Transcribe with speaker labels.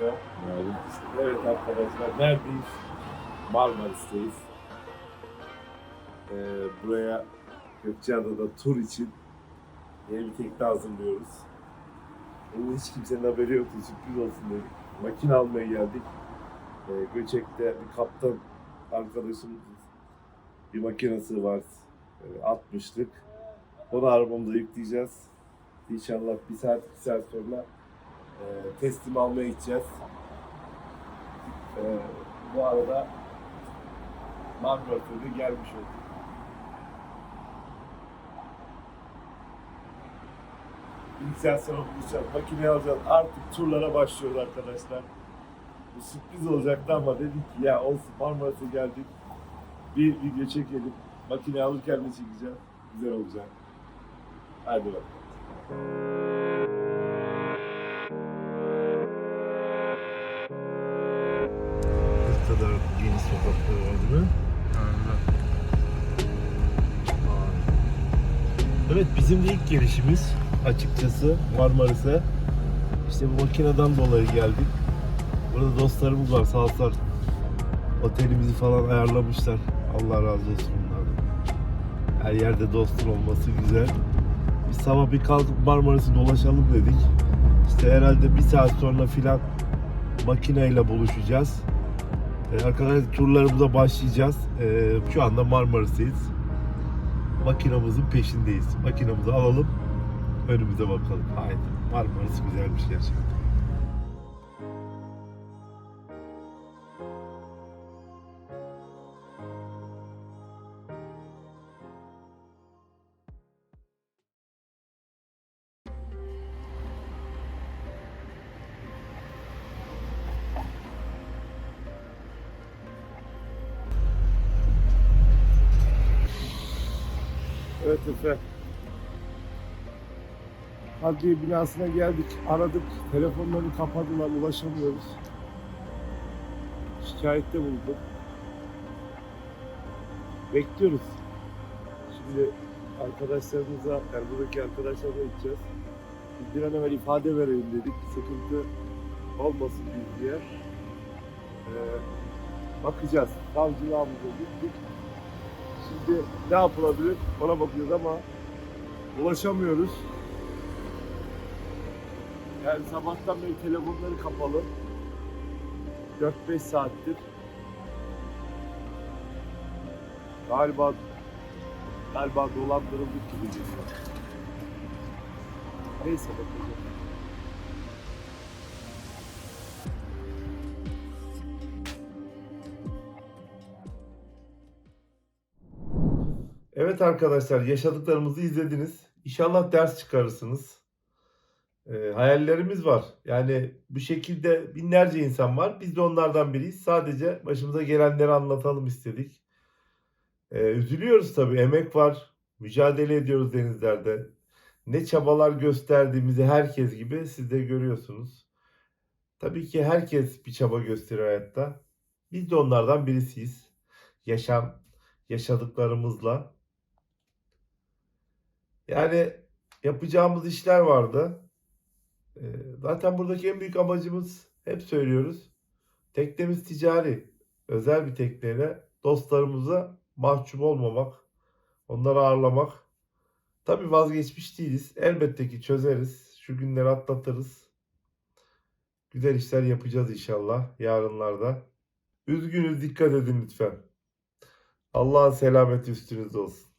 Speaker 1: Evet arkadaşlar neredeyiz? Marmaris'teyiz. Ee, buraya Gökçeada'da tur için yeni bir tekne hazırlıyoruz. Bunun hiç kimsenin haberi yoktu, sürpriz olsun dedik. Makine almaya geldik. Ee, Göçek'te bir kaptan arkadaşımızın bir makinesi var. Ee, 60'lık. Onu arabamıza yükleyeceğiz. İnşallah bir saat, iki saat sonra e, teslim almaya gideceğiz. Ee, bu arada Marmaris'e gelmiş olduk. Sonra buluşacağız. Makineyi alacağız. Artık turlara başlıyoruz arkadaşlar. Bu sürpriz olacaktı ama dedik ki ya olsun Marmaris'e geldik. Bir video çekelim. Makineyi alırken de çekeceğim. Güzel olacak. Hadi bakalım.
Speaker 2: Evet bizim de ilk gelişimiz açıkçası Marmaris'e. İşte bu makineden dolayı geldik. Burada dostlarımız var sağ olsunlar. Otelimizi falan ayarlamışlar. Allah razı olsun onlardan. Her yerde dostun olması güzel. Biz sabah bir kalkıp Marmaris'i dolaşalım dedik. İşte herhalde bir saat sonra filan makineyle buluşacağız. Ee, Arkadaşlar turlarımıza başlayacağız. Ee, Şu anda Marmaris'teyiz. Makinamızın peşindeyiz. Makinamızı alalım. Önümüze bakalım. Haydi. Marmaris güzelmiş gerçekten.
Speaker 1: Efe. Adliye binasına geldik, aradık. Telefonları kapadılar, ulaşamıyoruz. Şikayette bulunduk. Bekliyoruz. Şimdi arkadaşlarımıza, yani buradaki arkadaşlarla gideceğiz. Biz bir an evvel ifade verelim dedik. Sıkıntı olmasın diye. Ee, bakacağız. Savcılığımıza gittik. Şimdi ne yapılabilir ona bakıyoruz ama ulaşamıyoruz. Yani sabahtan beri telefonları kapalı. 4-5 saattir. Galiba galiba dolandırıldık gibi geliyor. Neyse bakacağız. Evet arkadaşlar yaşadıklarımızı izlediniz. İnşallah ders çıkarırsınız. Ee, hayallerimiz var. Yani bu şekilde binlerce insan var. Biz de onlardan biriyiz. Sadece başımıza gelenleri anlatalım istedik. Ee, üzülüyoruz tabii. Emek var. Mücadele ediyoruz denizlerde. Ne çabalar gösterdiğimizi herkes gibi siz de görüyorsunuz. Tabii ki herkes bir çaba gösteriyor hayatta. Biz de onlardan birisiyiz. Yaşam, yaşadıklarımızla. Yani yapacağımız işler vardı. Ee, Zaten buradaki en büyük amacımız hep söylüyoruz. Teknemiz ticari. Özel bir tekneyle dostlarımıza mahcup olmamak, onları ağırlamak. Tabii vazgeçmiş değiliz. Elbette ki çözeriz. Şu günleri atlatırız. Güzel işler yapacağız inşallah yarınlarda. Üzgünüz dikkat edin lütfen. Allah'ın selameti üstünüzde olsun.